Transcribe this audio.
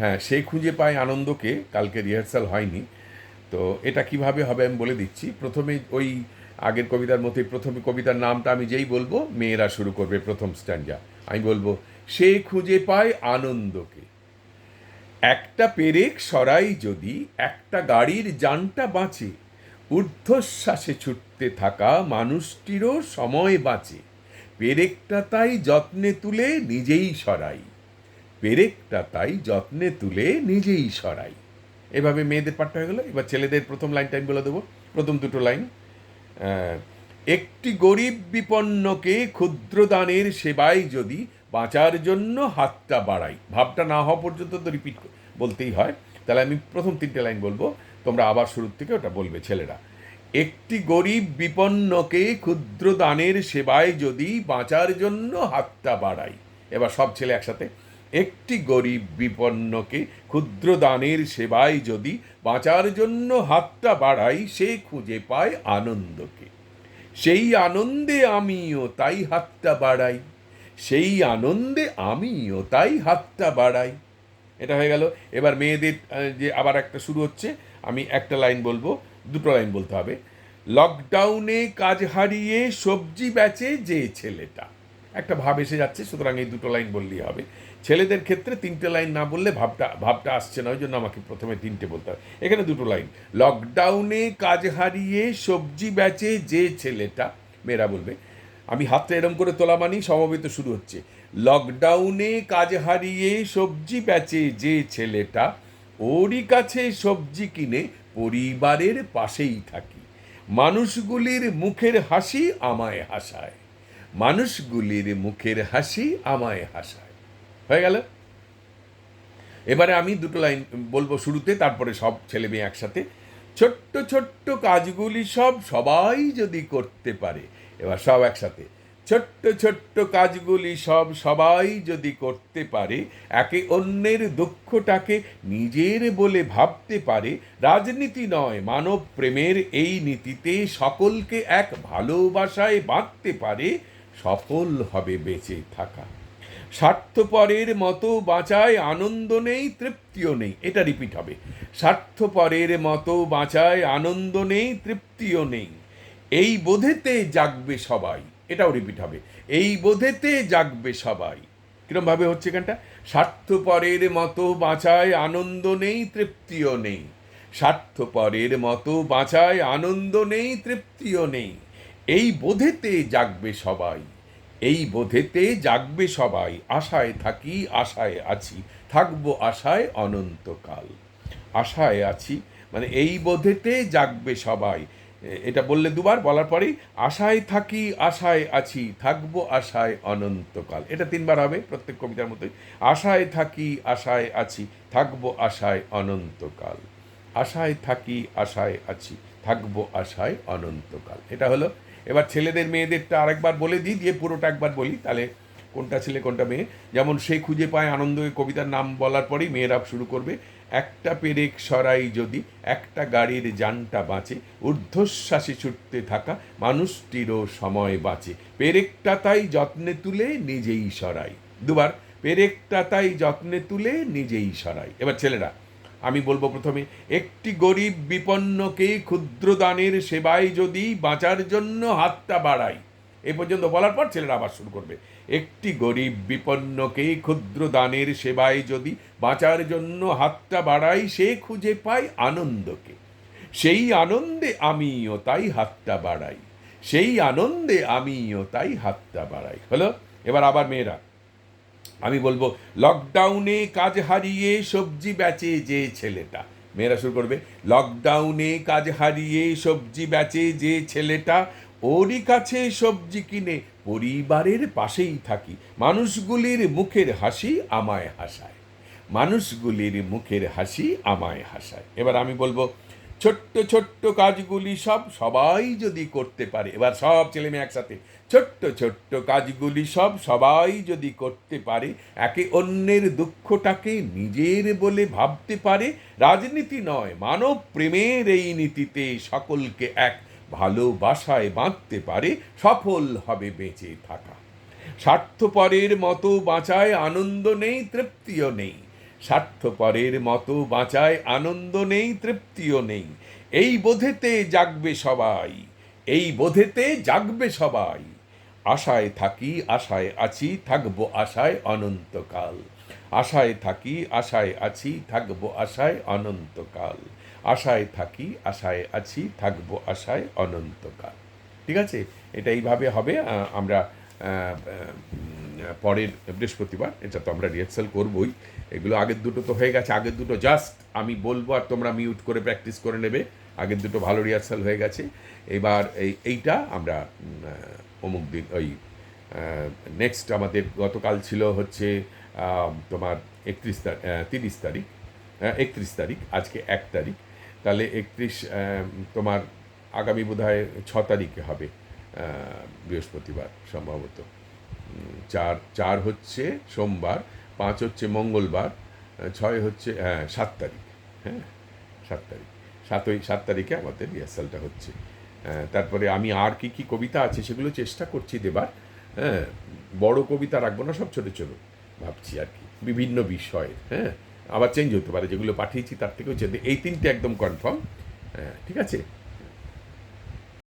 হ্যাঁ সে খুঁজে পায় আনন্দকে, কালকে রিহার্সাল হয়নি। তো এটা কীভাবে হবে আমি বলে দিচ্ছি। প্রথমে ওই আগের কবিতার মতোই প্রথমে কবিতার নামটা আমি যেই বলব, মেয়েরা শুরু করবে প্রথম স্ট্যান্ডা। আমি বলব, সে খুঁজে পায় আনন্দকে। একটা পেরেক সরাই যদি, একটা গাড়ির যানটা বাঁচে। ঊর্ধ্বশ্বাসে ছুটতে থাকা মানুষটিরও সময় বাঁচে। পেরেকটা তাই যত্নে তুলে নিজেই সরাই। পেরেকটা তাই যত্নে তুলে নিজেই সরাই। এভাবে মেয়েদের পাঠটা হয়ে গেলো। এবার ছেলেদের প্রথম লাইনটা আমি বলে দেবো। প্রথম দুটো লাইন একটি গরিব বিপন্নকে ক্ষুদ্র দানের সেবায় যদি বাঁচার জন্য হাতটা বাড়াই। ভাবটা না হওয়া পর্যন্ত তো রিপিট বলতেই হয়। তাহলে আমি প্রথম তিনটে লাইন বলব। তোমরা আবার শুরুর থেকে ওটা বলবে ছেলেরা। একটি গরিব বিপন্নকে ক্ষুদ্র দানের সেবায় যদি বাঁচার জন্য হাতটা বাড়াই। এবার সব ছেলে একসাথে। একটি গরিব বিপন্নকে ক্ষুদ্র দানের সেবায় যদি বাঁচার জন্য হাতটা বাড়াই, সে খুঁজে পায় আনন্দকে। সেই আনন্দে আমিও তাই হাতটা বাড়াই। সেই আনন্দে আমিও তাই হাতটা বাড়াই। এটা হয়ে গেল। এবার মেয়েদের যে আবার একটা শুরু হচ্ছে, আমি একটা লাইন বলব, দুটো লাইন বলতে হবে। লকডাউনে কাজ হারিয়ে সবজি বেচে যে ছেলেটা। একটা ভাব এসে যাচ্ছে, সুতরাং এই দুটো লাইন বললেই হবে। ছেলেদের ক্ষেত্রে তিনটে লাইন না বললে ভাবটা ভাবটা আসছে না ওই জন্য আমাকে প্রথমে তিনটে বলতে হবে। এখানে দুটো লাইন লকডাউনে কাজ হারিয়ে সবজি বেচে যে ছেলেটা, মেয়েরা বলবে, আমি হাতটা এরম করে তোলা মানেই সমবেত শুরু হচ্ছে। লকডাউনে কাজ হারিয়ে সবজি বেচে যে ছেলেটা, ওরই কাছে সবজি কিনে পরিবারের পাশেই থাকি। মানুষগুলির মুখের হাসি আমায় হাসায়। মানুষগুলির মুখের হাসি আমায় হাসায়। হয়ে গেল? এবারে আমি দুটো লাইন বলব শুরুতে, তারপরে সব ছেলে মেয়ে একসাথে। ছোট্ট ছোট্ট কাজগুলি সব সবাই যদি করতে পারে, এবার সব একসাথে। ছোট্ট ছোট্ট কাজগুলি সব সবাই যদি করতে পারে, একে অন্যের দুঃখটাকে নিজের বলে ভাবতে পারে, রাজনীতি নয় মানব প্রেমের এই নীতিতে সকলকে এক ভালোবাসায় বাঁধতে পারে সফল হবে বেঁচে থাকা। স্বার্থপরের মতো বাঁচায় আনন্দ নেই, তৃপ্তিও নেই, এটা রিপিট হবে। স্বার্থপরের মতো বাঁচায় আনন্দ নেই, তৃপ্তিও নেই। এই বোধেতে জাগবে সবাই, এটাও রিপিট হবে। এই বোধেতে জাগবে সবাই। কিরমভাবে হচ্ছে এখানটা স্বার্থপরের মতো বাঁচায় আনন্দ নেই, তৃপ্তিও নেই। স্বার্থপরের মতো বাঁচায় আনন্দ নেই, তৃপ্তিও নেই। এই বোধেতে জাগবে সবাই। এই বোধেতে জাগবে সবাই। আশায় থাকি, আশায় আছি। থাকব আশায় অনন্তকাল। আশায় আছি মানে এই বোধেতে জাগবে সবাই। এটা বললে দুবার, বলার পরেই আশায় থাকি, আশায় আছি, থাকব আশায় অনন্তকাল। এটা তিনবার হবে প্রত্যেক কবিতার মতোই। আশায় থাকি, আশায় আছি, থাকব আশায় অনন্তকাল। আশায় থাকি, আশায় আছি, থাকব আশায় অনন্তকাল। এটা হলো এবার ছেলেদের, মেয়েদেরটা আরেকবার বলে দিই, দিয়ে পুরোটা একবার বলি, তাহলে কোনটা ছেলে, কোনটা মেয়ে। যেমন সে খুঁজে পায় আনন্দ কবিতার নাম বলার পরেই মেয়েরা শুরু করবে, একটা পেরেক সরাই যদি, একটা গাড়ির যানটা বাঁচে, ঊর্ধ্বশ্বাসে ছুটতে থাকা মানুষটিরও সময় বাঁচে। পেরেকটা তাই যত্নে তুলে নিজেই সরাই। দুবার, পেরেকটা তাই যত্নে তুলে নিজেই সরাই। এবার ছেলেরা আমি বলব প্রথমে, একটি গরিব বিপন্নকে ক্ষুদ্র দানের সেবায় যদি বাঁচার জন্য হাতটা বাড়াই এ পর্যন্ত বলার পর ছেলেরা আবার শুরু করবে। একটি গরিব বিপন্নকে ক্ষুদ্র দানের সেবায় যদি বাঁচার জন্য হাতটা বাড়াই সে খুঁজে পায় আনন্দকে। সেই আনন্দে আমিও তাই হাতটা বাড়াই। সেই আনন্দে আমিও তাই হাতটা বাড়াই। হলো? এবার আবার মেয়েরা আমি বলব লকডাউনে কাজ হারিয়ে সবজি বেচে যে ছেলেটা। মেয়েরা শুরু করবে লকডাউনে কাজ হারিয়ে সবজি বেচে যে ছেলেটা, ওরই কাছে সবজি কিনে পরিবারের পাশেই থাকি। মানুষগুলির মুখের হাসি আমায় হাসায়। মানুষগুলির মুখের হাসি আমায় হাসায়। এবার আমি বলব ছোট্ট ছোট্ট কাজগুলি সব সবাই যদি করতে পারে, এবার সব ছেলে মেয়ে একসাথে, ছোট্ট ছোট্ট কাজগুলি সব সবাই যদি করতে পারে, একে অন্যের দুঃখটাকে নিজের বলে ভাবতে পারে, রাজনীতি নয়, মানব প্রেমের এই নীতিতে সকলকে এক ভালোবাসায় বাঁধতে পারে, সফল হবে বেঁচে থাকা। স্বার্থপরের মতো বাঁচায় আনন্দ নেই, তৃপ্তিও নেই। স্বার্থপরের মতো বাঁচায় আনন্দ নেই, তৃপ্তিও নেই। এই বোধেতে জাগবে সবাই, এই বোধেতে জাগবে সবাই। আশায় থাকি, আশায় আছি, থাকব আশায় অনন্তকাল। আশায় থাকি, আশায় আছি, থাকব আশায় অনন্তকাল। আশায় থাকি, আশায় আছি, থাকব আশায় অনন্তকাল। ঠিক আছে? এটা এইভাবে হবে আমরা পরের বৃহস্পতিবার, এটা তো আমরা রিহার্সাল করবই। এগুলো আগের দুটো তো হয়ে গেছে, আগের দুটো জাস্ট আমি বলব আর তোমরা মিউট করে প্র্যাকটিস করে নেবে, আগের দুটো ভালো রিহার্সাল হয়ে গেছে। এবার এই, এইটা আমরা অমুক দিন, ওই নেক্সট আমাদের গতকাল ছিল হচ্ছে তোমার একত্রিশ তারিখ তিরিশ তারিখ একত্রিশ তারিখ, আজকে এক তারিখ। তাহলে একত্রিশ তোমার আগামী বোধ হয় ছ তারিখে হবে বৃহস্পতিবার সম্ভবত। চার চার হচ্ছে সোমবার, পাঁচ হচ্ছে মঙ্গলবার ছয় হচ্ছে হ্যাঁ সাত তারিখ হ্যাঁ সাত তারিখ। সাতই, সাত তারিখে আমাদের রিহার্সালটা হচ্ছে। তারপরে আমি আর কি কি কবিতা আছে সেগুলো চেষ্টা করছি দেবার। হ্যাঁ বড় কবিতা রাখব না, সব ছোটো ছোটো ভাবছি আর কি। বিভিন্ন বিষয়ে হ্যাঁ আবার চেঞ্জ হতে পারে, যেগুলো পাঠিয়েছি তার থেকেও চেঞ্জ এই তিনটে একদম কনফার্ম হ্যাঁ ঠিক আছে?